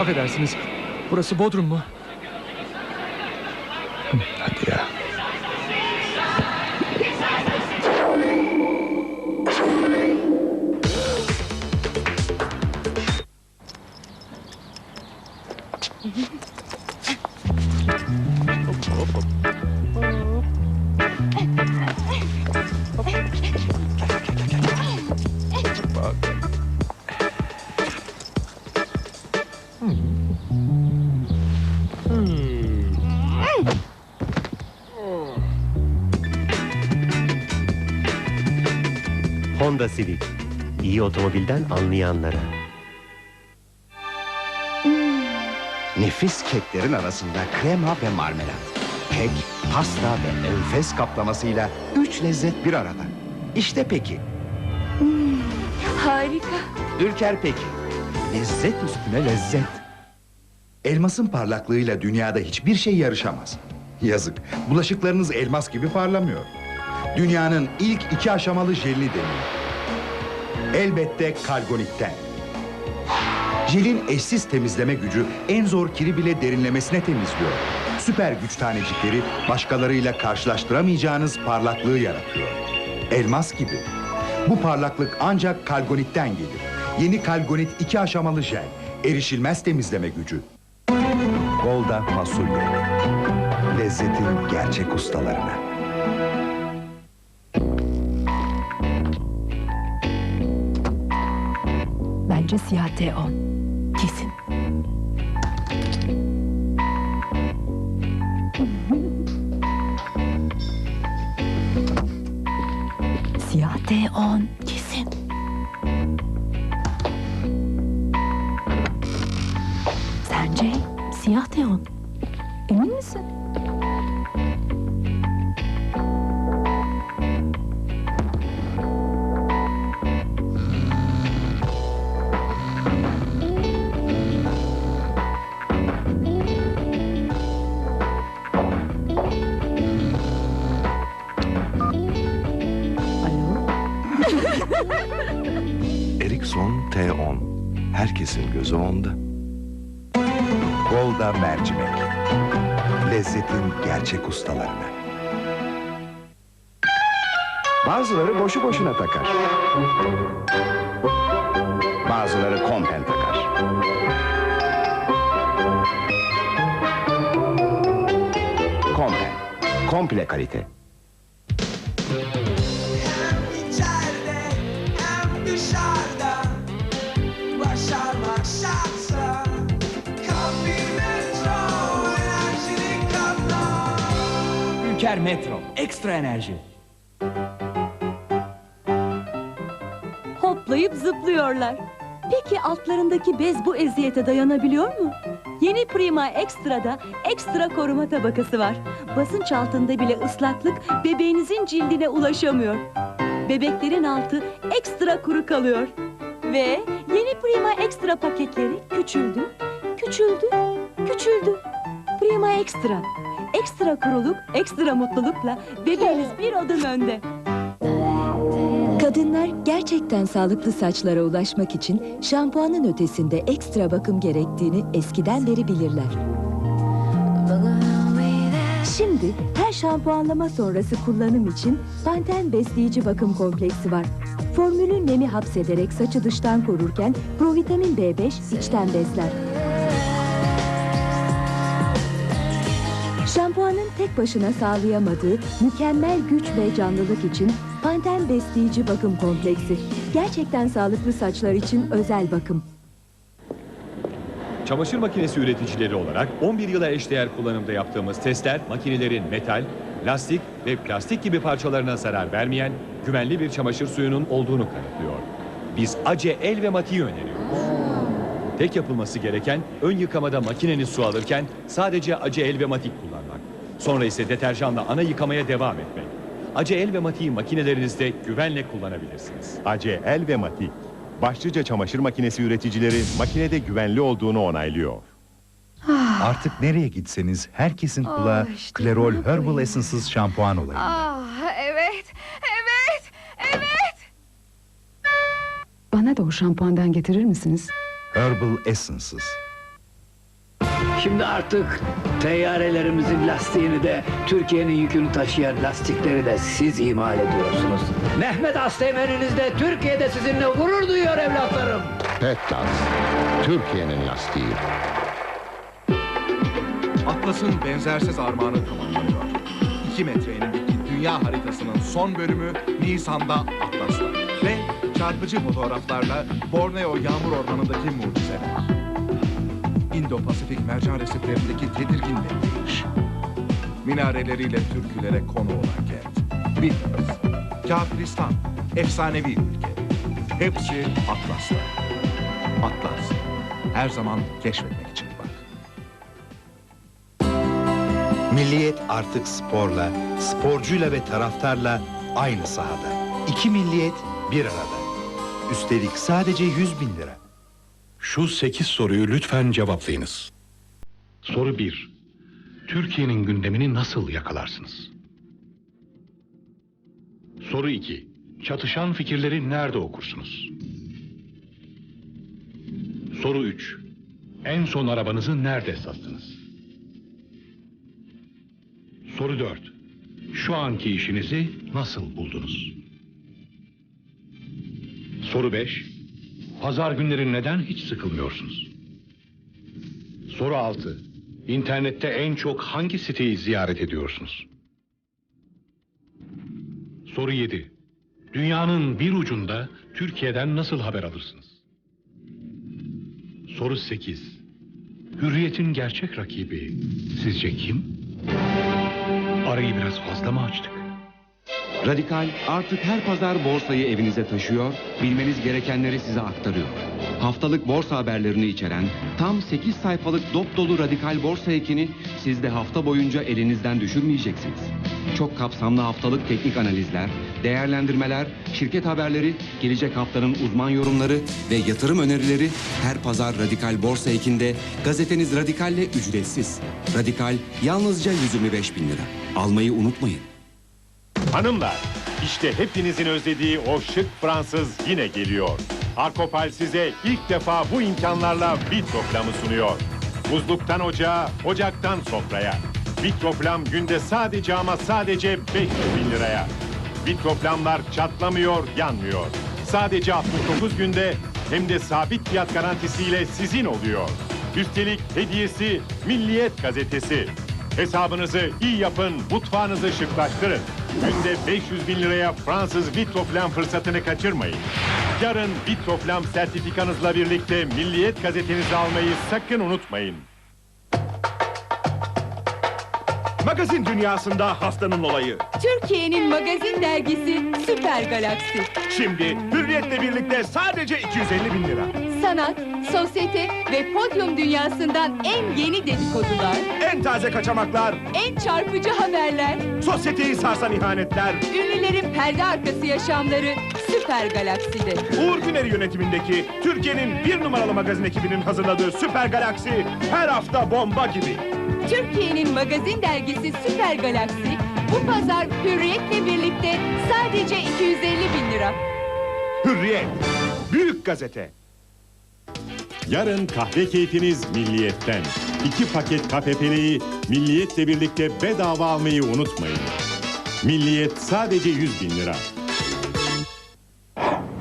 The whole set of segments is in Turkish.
Affedersiniz. Burası Bodrum mu? Hadi ya. Honda Civic. İyi otomobilden anlayanlara. Nefis keklerin arasında krema ve marmelat. Kek, pasta ve enfes kaplamasıyla üç lezzet bir arada. İşte peki. Harika. Ülker peki. Lezzet üstüne lezzet. Elmasın parlaklığıyla dünyada hiçbir şey yarışamaz. Yazık, bulaşıklarınız elmas gibi parlamıyor. Dünyanın ilk iki aşamalı jelini deneyin. Elbette Kalgonit'ten. Jelin eşsiz temizleme gücü en zor kiri bile derinlemesine temizliyor. Süper güç tanecikleri başkalarıyla karşılaştıramayacağınız parlaklığı yaratıyor. Elmas gibi. Bu parlaklık ancak Kalgonit'ten gelir. Yeni Kalgonit iki aşamalı jel. Erişilmez temizleme gücü. Golda fasulye. Lezzetin gerçek ustalarına. Bence siyah T10. Kesin. Siyah T10. Kesin. Sence siyah T10. Emin misin? Ericsson T10. Herkesin gözü onda. Golda mercimek. Lezzetin gerçek ustalarına. Bazıları boşu boşuna takar. Bazıları kompen takar. Kompen. Komple kalite. Ülker Metro. Ekstra enerji. Hoplayıp zıplıyorlar. Peki altlarındaki bez bu eziyete dayanabiliyor mu? Yeni Prima Extra'da ekstra koruma tabakası var. Basınç altında bile ıslaklık bebeğinizin cildine ulaşamıyor. Bebeklerin altı ekstra kuru kalıyor. Ve yeni Prima Extra paketleri küçüldü, küçüldü, küçüldü. Prima Extra. Ekstra kuruluk, ekstra mutlulukla bebeğiniz bir adım önde. Kadınlar gerçekten sağlıklı saçlara ulaşmak için şampuanın ötesinde ekstra bakım gerektiğini eskiden beri bilirler. Şimdi her şampuanlama sonrası kullanım için Panten Besleyici Bakım Kompleksi var. Formülün nemi hapsederek saçı dıştan korurken provitamin B5 içten besler. Şampuanın tek başına sağlayamadığı mükemmel güç ve canlılık için Panten Besleyici Bakım Kompleksi. Gerçekten sağlıklı saçlar için özel bakım. Çamaşır makinesi üreticileri olarak 11 yıla eşdeğer kullanımda yaptığımız testler makinelerin metal, lastik ve plastik gibi parçalarına zarar vermeyen güvenli bir çamaşır suyunun olduğunu kanıtlıyor. Biz Ace El ve Mati'yi öneriyoruz. Tek yapılması gereken ön yıkamada makineniz su alırken sadece Ace El ve Mati kullanmak. Sonra ise deterjanla ana yıkamaya devam etmek. Ace El ve Mati'yi makinelerinizde güvenle kullanabilirsiniz. Ace El ve Mati. Başlıca çamaşır makinesi üreticileri makinede güvenli olduğunu onaylıyor. Artık nereye gitseniz herkesin kulağı Ah, işte Klerol Herbal. Essences şampuan olayında. Ah evet, evet, evet. Bana da o şampuandan getirir misiniz? Herbal Essences. Şimdi artık teyyarelerimizin lastiğini de Türkiye'nin yükünü taşıyan lastikleri de siz imal ediyorsunuz. Mehmet Asteğmen'iniz de Türkiye'de sizinle gurur duyuyor evlatlarım. Petlas, Türkiye'nin lastiği. Atlas'ın benzersiz armağanı tamamlanıyor. 2 metre enindeki dünya haritasının son bölümü Nisan'da Atlas'ta. Ve çarpıcı fotoğraflarla Borneo yağmur ormanındaki mucizeler. İndo-Pasifik mercan resiflerindeki tedirgin bekleyiş. Minareleriyle türkülere konu olan kent. Beatles, Kafiristan, efsanevi ülke. Hepsi Atlas'ta. Atlas, her zaman keşfetmek için bak. Milliyet artık sporla, sporcuyla ve taraftarla aynı sahada. İki milliyet bir arada. Üstelik sadece 100 bin lira. Şu sekiz soruyu lütfen cevaplayınız. Soru 1. Türkiye'nin gündemini nasıl yakalarsınız? Soru 2. Çatışan fikirleri nerede okursunuz? Soru 3. En son arabanızı nerede sattınız? Soru 4. Şu anki işinizi nasıl buldunuz? Soru 5. Pazar günleri neden hiç sıkılmıyorsunuz? Soru 6. İnternette en çok hangi siteyi ziyaret ediyorsunuz? Soru 7. Dünyanın bir ucunda Türkiye'den nasıl haber alırsınız? Soru 8. Hürriyetin gerçek rakibi sizce kim? Arayı biraz fazla mı açtık? Radikal artık her pazar borsayı evinize taşıyor, bilmeniz gerekenleri size aktarıyor. Haftalık borsa haberlerini içeren tam 8 sayfalık dop dolu Radikal Borsa Ekini siz de hafta boyunca elinizden düşürmeyeceksiniz. Çok kapsamlı haftalık teknik analizler, değerlendirmeler, şirket haberleri, gelecek haftanın uzman yorumları ve yatırım önerileri her pazar Radikal Borsa Eki'nde gazeteniz Radikal'le ücretsiz. Radikal yalnızca 125 bin lira. Almayı unutmayın. Hanımlar, işte hepinizin özlediği o şık Fransız yine geliyor. Arkopal size ilk defa bu imkanlarla Vitroflam'ı sunuyor. Buzluktan ocağa, ocaktan sofraya. Vitroflam günde sadece ama sadece 500 bin liraya. Vitroflamlar çatlamıyor, yanmıyor. Sadece 69 günde hem de sabit fiyat garantisiyle sizin oluyor. Üstelik hediyesi Milliyet gazetesi. Hesabınızı iyi yapın, mutfağınızı şıklaştırın. Günde 500 bin liraya Fransız Vitroflam fırsatını kaçırmayın. Yarın Vitroflam sertifikanızla birlikte Milliyet gazetenizi almayı sakın unutmayın. Magazin dünyasında haftanın olayı. Türkiye'nin magazin dergisi Süper Galaksi. Şimdi Hürriyet'le birlikte sadece 250 bin lira. Sanat, sosyete ve podyum dünyasından en yeni dedikodular, En taze kaçamaklar, en çarpıcı haberler, sosyeteyi sarsan ihanetler, ünlülerin perde arkası yaşamları Süper Galaksi'de. Uğur Güner yönetimindeki Türkiye'nin bir numaralı magazin ekibinin hazırladığı Süper Galaksi her hafta bomba gibi. Türkiye'nin magazin dergisi Süper Galaksi bu pazar Hürriyet'le birlikte sadece 250 bin lira. Hürriyet, büyük gazete. Yarın kahve keyfiniz Milliyet'ten. İki paket KPP'liyi Milliyet'le birlikte bedava almayı unutmayın. Milliyet sadece 100 bin lira.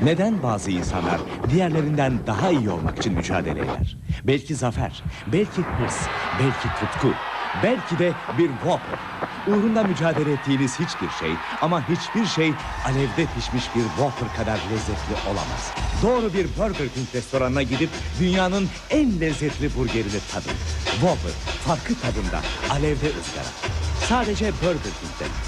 Neden bazı insanlar diğerlerinden daha iyi olmak için mücadele eder? Belki zafer, belki hırs, belki tutku, belki de bir Whopper. Uğrunda mücadele ettiğiniz hiçbir şey ama hiçbir şey alevde pişmiş bir Whopper kadar lezzetli olamaz. Doğru bir Burger King restoranına gidip dünyanın en lezzetli burgerini tadın. Whopper, farkı tadında, alevde ızgara. Sadece Burger King'de.